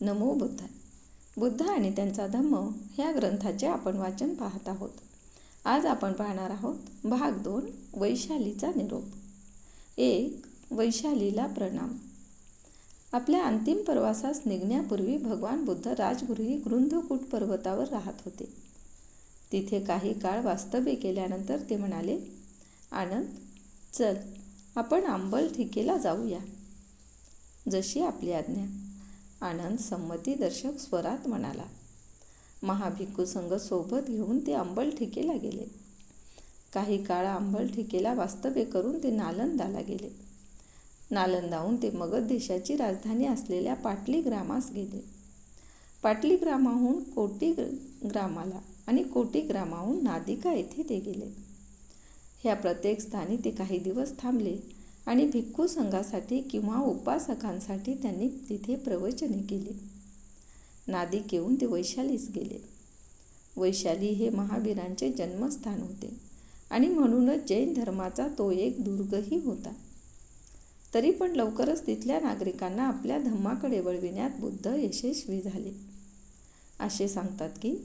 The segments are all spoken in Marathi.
नमो बुद्ध. बुद्ध आणि त्यांचा धम्म ह्या ग्रंथाचे आपण वाचन पाहत आहोत. आज आपण पाहणार आहोत भाग दोन वैशालीचा निरोप. एक वैशालीला प्रणाम. आपल्या अंतिम प्रवासास निघण्यापूर्वी भगवान बुद्ध राजगुरूही गृंधकूट पर्वतावर राहत होते. तिथे काही काळ वास्तव्य केल्यानंतर ते म्हणाले आनंद चल आपण आंबल ठिकेला जाऊया. जशी आपली आज्ञा. आनंद संमतीदर्शक स्वरात म्हणाला. महाभिक्खू संघ सोबत घेऊन ते अंबल ठिकेला गेले. काही काळ अंबल ठिकेला वास्तव्य करून ते नालंदाला गेले. नालंदाहून ते मगध देशाची राजधानी असलेल्या पाटली ग्रामास गेले. पाटली ग्रामाहून कोटी ग्रामाला आणि कोटी ग्रामाहून नादिका येथे ते गेले. ह्या प्रत्येक स्थानी ते काही दिवस थांबले. आणि भिक्खू संघासाठी किंवा उपासकांसाठी त्यांनी तिथे प्रवचने केली. येऊन ते वैशालीस गेले. वैशाली हे महावीरांचे जन्मस्थान होते आणि म्हणूनच जैन धर्माचा तो एक दुर्गही होता. तरी पण लवकरच तिथल्या नागरिकांना आपल्या धम्माकडे वळविण्यात बुद्ध यशस्वी झाले. असे सांगतात की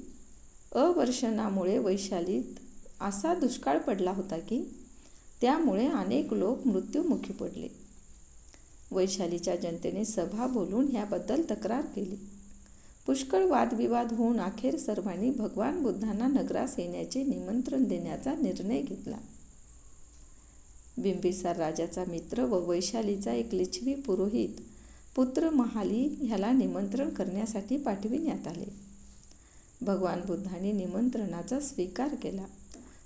अवर्षणामुळे वैशालीत असा दुष्काळ पडला होता की त्यामुळे अनेक लोक मृत्युमुखी पडले. वैशालीच्या जनतेने सभा बोलून ह्याबद्दल तक्रार केली. पुष्कळ वादविवाद होऊन अखेर सर्वांनी भगवान बुद्धांना नगरास येण्याचे निमंत्रण देण्याचा निर्णय घेतला. बिंबिसार राजाचा मित्र व वैशालीचा एक लिच्छवी पुरोहित पुत्र महाली ह्याला निमंत्रण करण्यासाठी पाठविण्यात आले. भगवान बुद्धांनी निमंत्रणाचा स्वीकार केला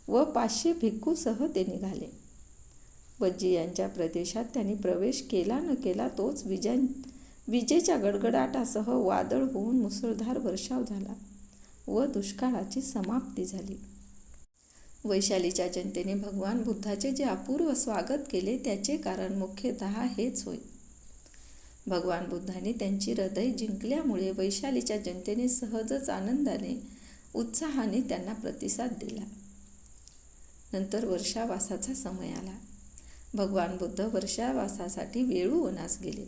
व पाचशे भिक्खूसह ते निघाले. बज्जी यांच्या प्रदेशात त्यांनी प्रवेश केला न केला तोच विजय विजेच्या गडगडाटासह वादळ होऊन मुसळधार वर्षाव झाला व दुष्काळाची समाप्ती झाली. वैशालीच्या जनतेने भगवान बुद्धाचे जे अपूर्व स्वागत केले त्याचे कारण मुख्यतः हेच होय. भगवान बुद्धाने त्यांची हृदय जिंकल्यामुळे वैशालीच्या जनतेने सहजच आनंदाने उत्साहाने त्यांना प्रतिसाद दिला. नंतर वर्षावासाचा समय आला. भगवान बुद्ध वर्षावासासाठी वेळू वनास गेले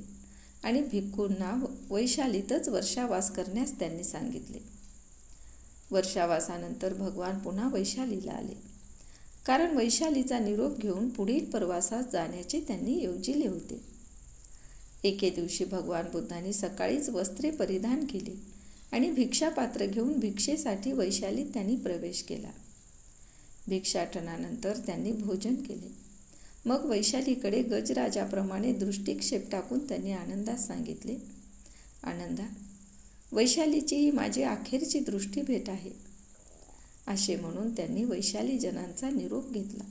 आणि भिक्खूंना वैशालीतच वर्षावास करण्यास त्यांनी सांगितले. वर्षावासानंतर भगवान पुन्हा वैशालीला आले. कारण वैशालीचा निरोप घेऊन पुढील प्रवासास जाण्याचे त्यांनी योजिले होते. एके दिवशी भगवान बुद्धांनी सकाळीच वस्त्रे परिधान केली आणि भिक्षापात्र घेऊन भिक्षेसाठी वैशालीत त्यांनी प्रवेश केला. भिक्षाटनानंतर त्यांनी भोजन केले. मग वैशालीकडे गजराजाप्रमाणे दृष्टिक्षेप टाकून त्यांनी आनंदात सांगितले. आनंदा वैशालीची ही माझी अखेरची दृष्टी भेट आहे. असे म्हणून त्यांनी वैशाली जनांचा निरोप घेतला.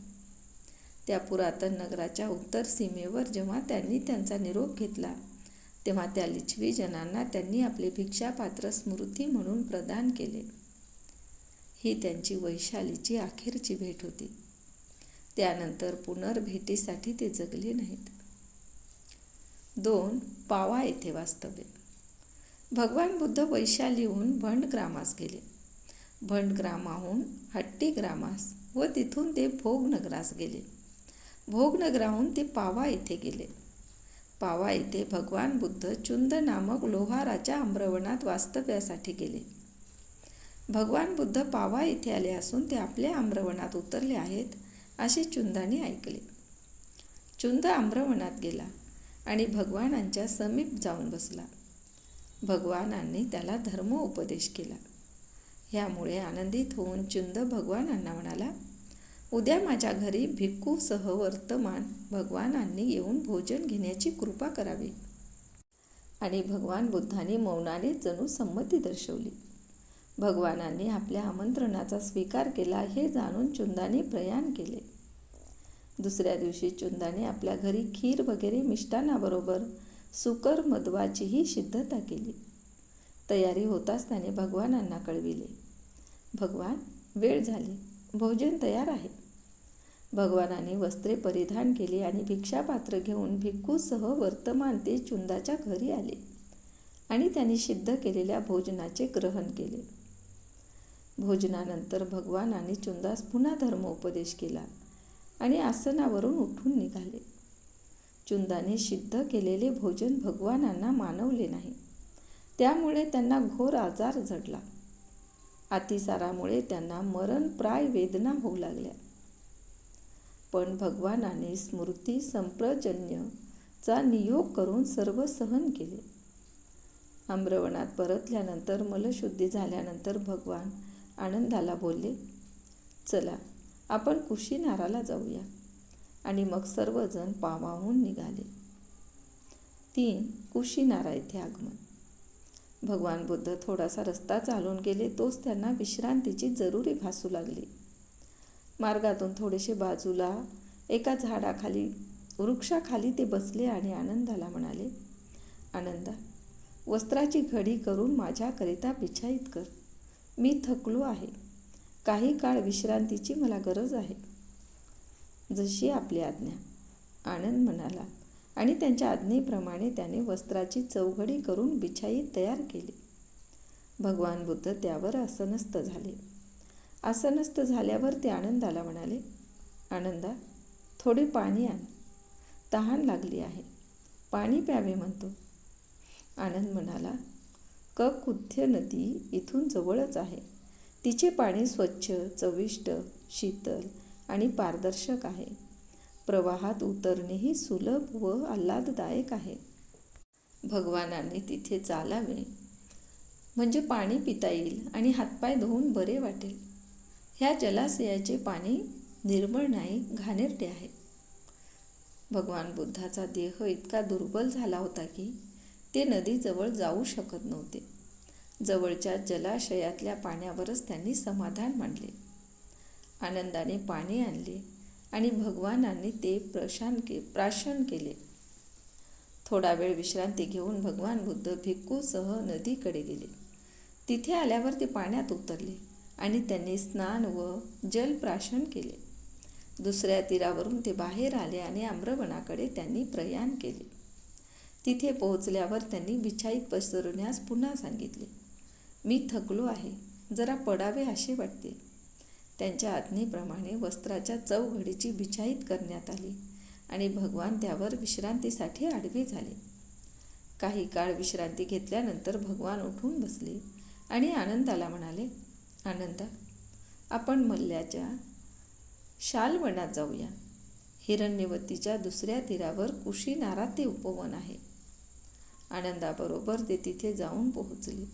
त्या पुरातन नगराच्या उत्तर सीमेवर जेव्हा त्यांनी त्यांचा निरोप घेतला तेव्हा त्या लिच्छवी जनांना त्यांनी आपले भिक्षापात्र स्मृती म्हणून प्रदान केले. ही त्यांची वैशालीची अखेरची भेट होती. त्यानंतर पुनर्भेटीसाठी ते जगले नाहीत. दोन पावा येथे वास्तव्य. भगवान बुद्ध वैशालीहून भंडग्रामास गेले. भंडग्रामाहून हट्टी ग्रामास व तिथून ते भोगनगरास गेले. भोगनगराहून ते पावा येथे गेले. पावा येथे भगवान बुद्ध चुंद नामक लोहाराच्या आम्रवणात वास्तव्यासाठी गेले. भगवान बुद्ध पावा येथे आले असून ते आपल्या आम्रवणात उतरले आहेत असे चुंदाने ऐकले. चुंद आम्रवणात गेला आणि भगवानांच्या समीप जाऊन बसला. भगवानांनी त्याला धर्म उपदेश केला. ह्यामुळे आनंदित होऊन चुंद भगवानांना म्हणाला उद्या माझ्या घरी भिक्खूसह वर्तमान भगवानांनी येऊन भोजन घेण्याची कृपा करावी. आणि भगवान बुद्धाने मौनाने जणू संमती दर्शवली. भगवानांनी आपल्या आमंत्रणाचा स्वीकार केला हे जाणून चुंदाने प्रयाण केले. दुसऱ्या दिवशी चुंदाने आपल्या घरी खीर वगैरे मिष्टानाबरोबर सुकर मधवाचीही सिद्धता केली. तयारी होताच त्याने भगवानांना कळविले. भगवान वेळ झाली. भोजन तयार आहे. भगवानाने वस्त्रे परिधान केली आणि भिक्षापात्र घेऊन भिक्खूसह वर्तमान ते चुंदाच्या घरी आले आणि त्यांनी सिद्ध केलेल्या भोजनाचे ग्रहण केले. भोजनानंतर भगवानाने चुंदास पुन्हा धर्म उपदेश केला आणि आसनावरून उठून निघाले. चुंदाने सिद्ध केलेले भोजन भगवानांना मानवले नाही. त्यामुळे त्यांना घोर आजार झडला. अतिसारामुळे त्यांना मरणप्राय वेदना होऊ लागल्या. पण भगवानाने स्मृती संप्रजन्यचा नियोग करून सर्व सहन केले. आम्रवणात परतल्यानंतर मलशुद्धी झाल्यानंतर भगवान आनंदाला बोलले चला आपण कुशीनाराला जाऊया. आणि मग सर्वजण पावाहून निघाले. तीन कुशीनारा येथे आगमन. भगवान बुद्ध थोडासा रस्ता चालून गेले तोच त्यांना विश्रांतीची जरुरी भासू लागली. मार्गातून थोडेसे बाजूला एका झाडाखाली वृक्षाखाली ते बसले आणि आनंदाला म्हणाले आनंदा वस्त्राची घडी करून माझ्याकरिता बिछाईत कर. मी थकलो आहे. काही काळ विश्रांतीची मला गरज आहे. जशी आपली आज्ञा. आनंद म्हणाला आणि त्यांच्या आज्ञेप्रमाणे त्याने वस्त्राची चौघडी करून बिछाई तयार केली. भगवान बुद्ध त्यावर आसनस्थ झाले. आसनस्थ झाल्यावर ते आनंदाला म्हणाले आनंदा थोडे पाणी आण. तहान लागली आहे. पाणी प्यावे म्हणतो. आनंद म्हणाला ककुथ्य नदी इथून जवळच आहे. तिचे पाणी स्वच्छ चविष्ट शीतल आणि पारदर्शक आहे. प्रवाहात उतरणेही सुलभ व आल्हाददायक आहे. भगवानाने तिथे चालावे. म्हणजे पाणी पिता येईल आणि हातपाय धुवून बरे वाटेल. ह्या जलाशयाचे पाणी निर्मळ नाही घाणेरडे आहे. भगवान बुद्धाचा देह इतका दुर्बल झाला होता की ते नदीजवळ जाऊ शकत नव्हते. जवळच्या जलाशयातल्या पाण्यावरच त्यांनी समाधान मांडले. आनंदाने पाणी आणले आणि भगवानांनी ते प्रशान के प्राशन केले. थोडा वेळ विश्रांती घेऊन भगवान बुद्ध भिक्खूसह नदीकडे गेले. तिथे आल्यावर ते पाण्यात उतरले आणि त्यांनी स्नान व जलप्राशन केले. दुसऱ्या तीरावरून ते बाहेर आले आणि आम्रवनाकडे त्यांनी प्रयाण केले. तिथे पोहोचल्यावर त्यांनी बिछाईत पसरण्यास पुन्हा सांगितले मी थकलो आहे जरा पडावे असे वाटते. त्यांच्या आज्ञेप्रमाणे वस्त्राच्या चौघडीची बिछाईत करण्यात आली आणि भगवान त्यावर विश्रांतीसाठी आडवे झाले. काही काळ विश्रांती घेतल्यानंतर भगवान उठून बसले आणि आनंदाला म्हणाले आनंदा आपण मल्ल्याच्या शालवनात जाऊया. हिरण्यवतीच्या दुसऱ्या तीरावर कुशीनारा ते उपवन आहे. आनंदाबरोबर ते तिथे जाऊन पोहोचले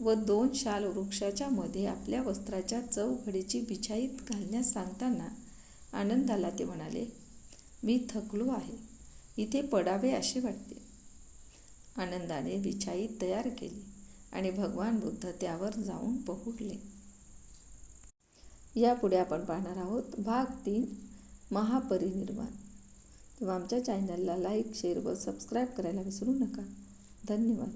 व दोन शाल वृक्षाच्या मध्ये आपल्या वस्त्राच्या चौघडीची बिछाईत घालण्यास सांगताना आनंदाला ते म्हणाले मी थकलो आहे. इथे पडावे असे वाटते. आनंदाने बिछाईत तयार केली आणि भगवान बुद्ध त्यावर जाऊन पहुडले यापुढे आपण पाहणार आहोत भाग तीन महापरिनिर्वाण. तेव्हा आमच्या चॅनलला लाईक शेअर व सबस्क्राईब करायला विसरू नका. धन्यवाद